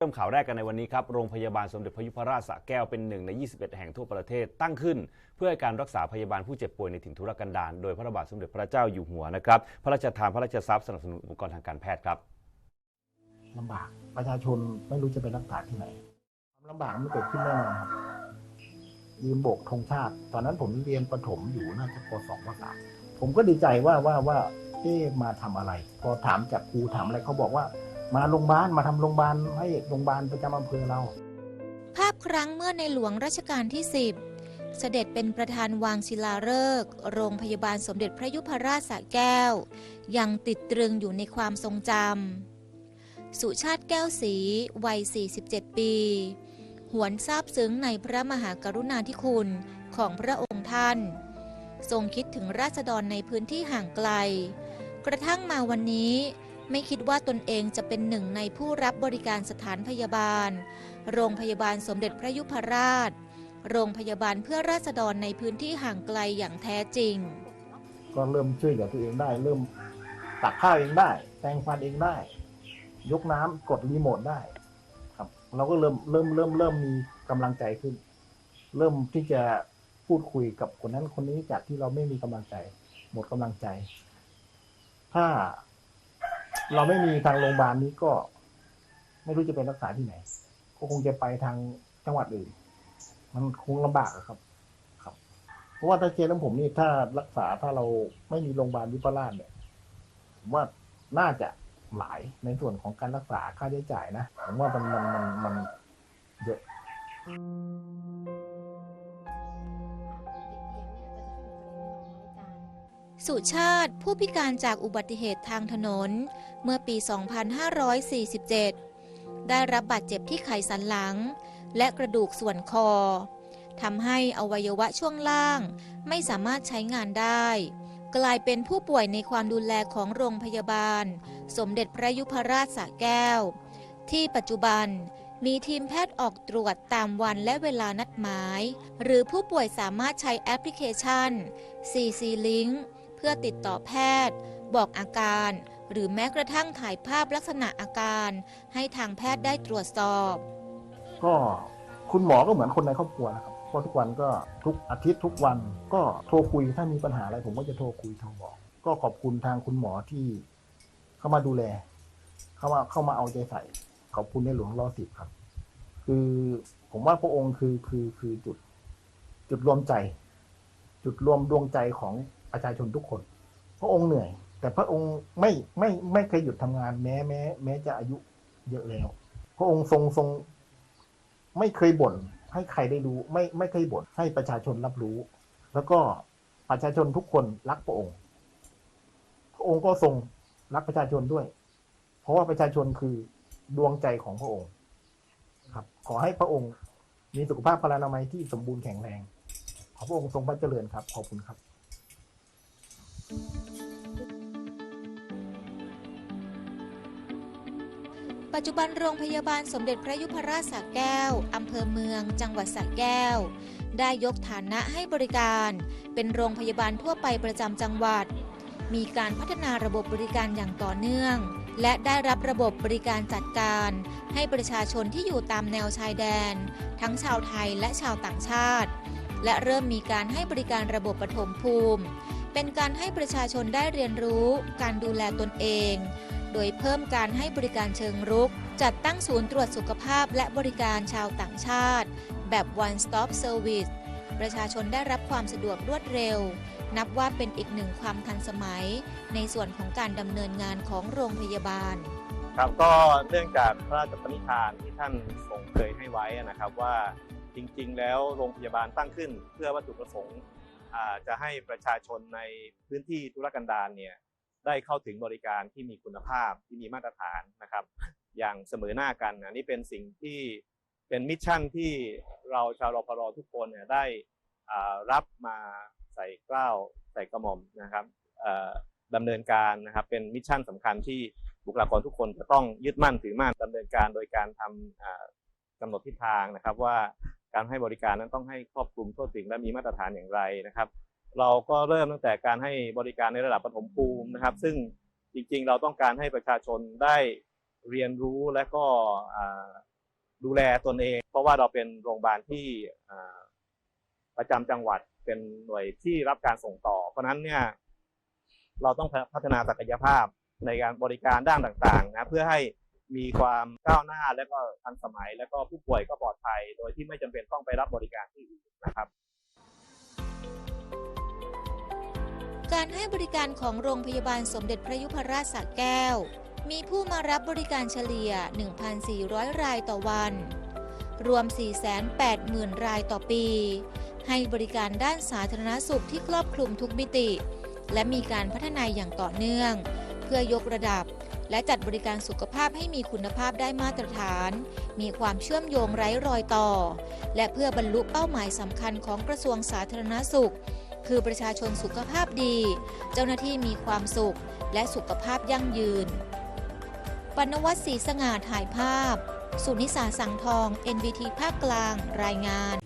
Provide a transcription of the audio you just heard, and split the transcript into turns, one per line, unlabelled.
เริ่มข่าวแรกกันในวันนี้ครับ โรงพยาบาลสมเด็จพระยุพราชสระแก้วเป็นหนึ่งใน 21 แห่งทั่วประเทศตั้งขึ้น เพื่อให้การรักษาพยาบาลผู้เจ็บป่วยในถิ่นทุรกันดารโดยพระบาทสมเด็จพระเจ้าอยู่หัวนะครับ พระราชทานพระราชทรัพย์สนับสนุนอุปกรณ์ทางการแพทย์ครับ
ลำบากประชาชนไม่รู้จะไปรักษาที่ไหนความลำบากมันเกิดขึ้นแน่นอนครับยืมโบกธงชาติ ตอนนั้นผมเรียนประถมอยู่น่าจะปสองปสามผมก็ดีใจว่าว่าว่าเอ๊ะมาทำอะไร พอถามจากครูถามอะไรเขาบอกว่า มาโรงพยาบาลมาทำโรงพยาบาลให้โรงพยาบาลประจำอำเภอเรา
ภาพครั้งเมื่อในหลวงรัชกาลที่ 10 เสด็จเป็นประธานวางศิลาฤกษ์โรงพยาบาลสมเด็จพระยุพราชสระแก้ว ยังติดตรึงอยู่ในความทรงจำสุชาติแก้วศรีวัย 47 ปี หวนซาบซึ้งในพระมหากรุณาธิคุณของพระองค์ท่าน ทรงคิดถึงราษฎรในพื้นที่ห่างไกล กระทั่งมาวันนี้ ไม่คิดว่าตนเองจะเป็นหนึ่งในผู้รับบริการสถานพยาบาล โรงพยาบาลสมเด็จพระยุพราช โรงพยาบาลเพื่อราษฎรในพื้นที่ห่างไกลอย่างแท้จริง
ก็เริ่มช่วยเหลือตัวเองได้ เริ่มตักข้าวเองได้ แปรงฟันเองได้ ยกน้ำกดรีโมทได้ครับ เราก็เริ่มเริ่มเริ่มเริ่มมีกำลังใจขึ้น เริ่มที่จะพูดคุยกับคนนั้นคนนี้จากที่เราไม่มีกำลังใจ หมดกำลังใจ ถ้า เราไม่มีทางโรงพยาบาลนี้ก็ ไม่รู้จะไปรักษาที่ไหน ก็คงจะไปทางจังหวัดอื่น มันคงลำบากครับ ครับ เพราะว่าถ้าเคสของผมนี่ถ้ารักษาถ้าเราไม่มีโรงพยาบาลวิปราชเนี่ยผมว่าน่าจะหลายในส่วนของการรักษาค่าใช้จ่ายนะผมว่ามันมันมันมันเยอะ
สุชาติผู้พิการจากอุบัติเหตุทางถนน เมื่อปี 2547 ได้รับบาดเจ็บที่ไขสันหลัง และกระดูกส่วนคอทำให้อวัยวะช่วงล่าง ไม่สามารถใช้งานได้ กลายเป็นผู้ป่วยในความดูแลของโรงพยาบาล สมเด็จพระยุพราชสระแก้ว ที่ปัจจุบันมีทีมแพทย์ออกตรวจตามวันและเวลานัดหมาย หรือผู้ป่วยสามารถใช้แอปพลิเคชัน CC Link เพื่อติดต่อแพทย์ บอกอาการ หรือแม้กระทั่งถ่ายภาพลักษณะอาการ ให้ทางแพทย์ได้ตรวจสอบ
ก็คุณหมอก็เหมือนคนในครอบครัวนะครับเพราะทุกวันก็ทุกอาทิตย์ทุกวันก็โทรคุยถ้ามีปัญหาอะไรผมก็จะโทรคุยโทรบอก ก็ขอบคุณทางคุณหมอที่เข้ามาดูแล เข้ามาเข้ามาเอาใจใส่ ขอบคุณในหลวงรอสิบครับ คือผมว่าพระองค์คือคือคือจุด จุดรวมใจ จุดรวมดวงใจของ ประชาชนทุกคน พระองค์เหนื่อย แต่พระองค์ไม่ไม่ไม่เคยหยุดทำงานแม้แม้ แม้จะอายุเยอะแล้ว พระองค์ทรงทรง ไม่เคยบ่นให้ใครได้รู้ ไม่ไม่เคยบ่นให้ประชาชนรับรู้ แล้วก็ประชาชนทุกคนรักพระองค์ พระองค์ก็ทรงรักประชาชนด้วย เพราะว่าประชาชนคือดวงใจของพระองค์ ครับ ขอให้พระองค์มีสุขภาพพลานามัยที่สมบูรณ์แข็งแรง ขอพระองค์ทรงพระเจริญครับ ขอบคุณครับ
ปัจจุบันโรงพยาบาลสมเด็จพระยุพราชสระแก้ว อำเภอเมือง จังหวัดสระแก้ว ได้ยกฐานะให้บริการ เป็นโรงพยาบาลทั่วไปประจำจังหวัด มีการพัฒนาระบบบริการอย่างต่อเนื่อง และได้รับระบบบริการจัดการ ให้ประชาชนที่อยู่ตามแนวชายแดน ทั้งชาวไทยและชาวต่างชาติ และเริ่มมีการให้บริการระบบปฐมภูมิ เป็นการให้ประชาชนได้เรียนรู้ การดูแลตนเอง โดยเพิ่มการให้บริการเชิงรุก จัดตั้งศูนย์ตรวจสุขภาพและบริการชาวต่างชาติ แบบ one stop service ประชาชนได้รับความสะดวกรวดเร็ว นับว่าเป็นอีกหนึ่งความทันสมัย ในส่วนของการดำเนินงานของโรงพยาบาล
ครับก็เนื่องจากพระราชปณิธานที่ท่านทรงเคยให้ไว้นะครับว่าจริงๆ แล้วโรงพยาบาลตั้งขึ้น เพื่อวัตถุประสงค์ จะให้ประชาชนในพื้นที่ธุรกันดารเนี่ยได้เข้าถึงบริการที่มีคุณภาพที่มีมาตรฐานนะครับ อย่างเสมอหน้ากันอันนี้เป็นสิ่งที่เป็นมิชชั่นที่เราชาวรพรทุกคนเนี่ยได้รับมาใส่เกล้าวใส่กระหม่อมนะครับดำเนินการนะครับเป็นมิชชั่นสำคัญที่บุคลากรทุกคนจะต้องยึดมั่นถือมั่นดำเนินการโดยการทำอ่ากำหนดทิศทางนะครับว่า การให้บริการนั้นต้องให้ครอบคลุมทั่วถึงและมีมาตรฐานอย่างไรนะครับ เราก็เริ่มตั้งแต่การให้บริการในระดับปฐมภูมินะครับ ซึ่งจริงๆ เราต้องการให้ประชาชนได้เรียนรู้และก็ดูแลตนเอง เพราะว่าเราเป็นโรงพยาบาลที่ประจำจังหวัดเป็นหน่วยที่รับการส่งต่อ เพราะฉะนั้นเนี่ยเราต้องพัฒนาศักยภาพในการบริการด้านต่างๆนะเพื่อให้ มีความก้าวหน้าและก็ทันสมัย และก็ผู้ป่วยก็ปลอดภัย โดยที่ไม่จำเป็นต้องไปรับบริการที่อื่นนะครับ
การให้บริการของโรงพยาบาลสมเด็จพระยุพราชสระแก้ว มีผู้มารับบริการเฉลี่ย 1,400 รายต่อวัน รวม 480,000 รายต่อปี ให้บริการด้านสาธารณสุขที่ครอบคลุมทุกมิติ และมีการพัฒนาอย่างต่อเนื่อง เพื่อยกระดับ และจัดบริการสุขภาพให้มีคุณภาพได้มาตรฐาน มีความเชื่อมโยงไร้รอยต่อ และเพื่อบรรลุเป้าหมายสำคัญของกระทรวงสาธารณสุข คือประชาชนสุขภาพดี เจ้าหน้าที่มีความสุข และสุขภาพยั่งยืน ปนวัตศรีสง่าถ่ายภาพ สุนิสาสังทอง NBT ภาคกลาง รายงาน